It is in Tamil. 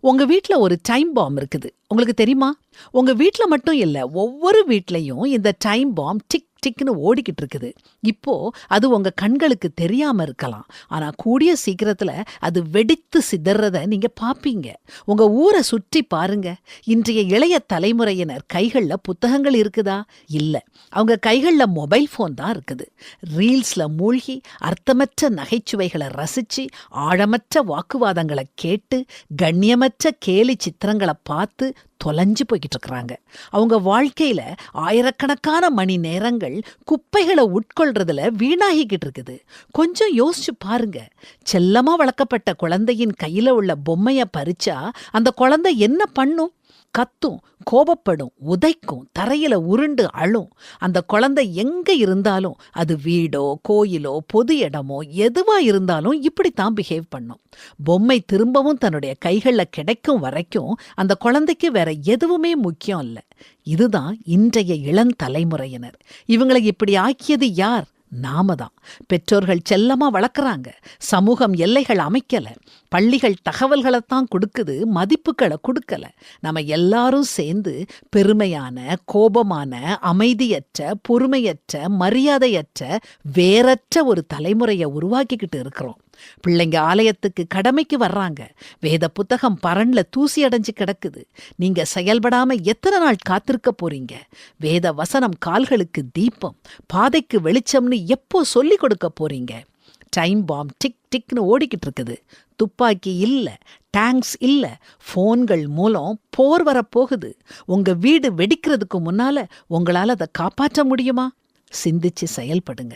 உங்க வீட்ல ஒரு டைம் பாம் இருக்குது. உங்களுக்கு தெரியுமா? உங்க வீட்டில் மட்டும் இல்ல ஒவ்வொரு வீட்லயும் இந்த டைம் பாம் டிக் டிக்னு ஓடிக்கிட்டு இருக்குது. இப்போ அது உங்க கண்களுக்கு தெரியாம இருக்கலாம். ஆனா கூடிய சீக்கிரத்துல அது வெடித்து சிதறத நீங்க பாப்பீங்க. உங்க ஊரை சுற்றி பாருங்க. இன்றைய இளைய தலைமுறையினர் கைகள்ல புத்தகங்கள் இருக்குதா? இல்ல. அவங்க கைகள்ல மொபைல் ஃபோன் தான் இருக்குது. ரீல்ஸ்ல மூழ்கி அர்த்தமற்ற நகைச்சுவைகளை ரசிச்சு ஆழமற்ற வாக்குவாதங்களை கேட்டு கண்ணியமற்ற கேலி சித்திரங்களை பார்த்து தொலைஞ்சு போய்கிட்டு இருக்கிறாங்க அவங்க வாழ்க்கையில ஆயிரக்கணக்கான மணி நேரங்கள் குப்பைகளை உட்கொள்றதுல வீணாகிக்கிட்டு இருக்குது கொஞ்சம் யோசிச்சு பாருங்க. செல்லமா வளர்க்கப்பட்ட குழந்தையின் கையில உள்ள பொம்மைய பறிச்சா அந்த குழந்தை என்ன பண்ணும்? கத்தும் கோபப்படும் உதைக்கும் தரையில உருண்டு அழும். அந்த குழந்தை எங்க இருந்தாலும் அது வீடோ கோயிலோ பொது இடமோ எதுவா இருந்தாலும் இப்படித்தான் பிஹேவ் பண்ணும். பொம்மை திரும்பவும் தன்னுடைய கைகள்ல கிடைக்கும் வரைக்கும் அந்த குழந்தைக்கு வேற எதுவுமே முக்கியம் இல்ல. இதுதான் இன்றைய இளந்தலைமுறையினர் இவங்களை இப்படி ஆக்கியது யார்? நாம தான். பெற்றோர்கள் செல்லமா வளர்க்குறாங்க. சமூகம் எல்லைகள் அமைக்கல. பள்ளிகள் தகவல்களைத்தான் கொடுக்குது மதிப்புகளை கொடுக்கல. நம்ம எல்லாரும் சேர்ந்து பெருமையான கோபமான அமைதியற்ற பொறுமையற்ற மரியாதையற்ற வேறற்ற ஒரு தலைமுறையை உருவாக்கிக்கிட்டு இருக்கிறோம். பிள்ளைங்க ஆலயத்துக்கு கடமைக்கு வர்றாங்க. வேத புத்தகம் பரன்ல தூசி அடைஞ்சு கிடக்குது. நீங்க செயல்படாம எத்தனை நாள் காத்திருக்க போறீங்க? வேத வசனம் கால்களுக்கு தீபம் பாதைக்கு வெளிச்சம்னு எப்போ சொல்லி கொடுக்க போறீங்க? டைம் பாம் டிக் டிக்னு ஓடிக்கிட்டு இருக்குது. துப்பாக்கி இல்ல டேங்க்ஸ் இல்ல ஃபோன்கள் மூலம் போர் வரப்போகுது உங்க வீடு வெடிக்கிறதுக்கு முன்னால உங்களால அதை காப்பாற்ற முடியுமா? சிந்திச்சு செயல்படுங்க.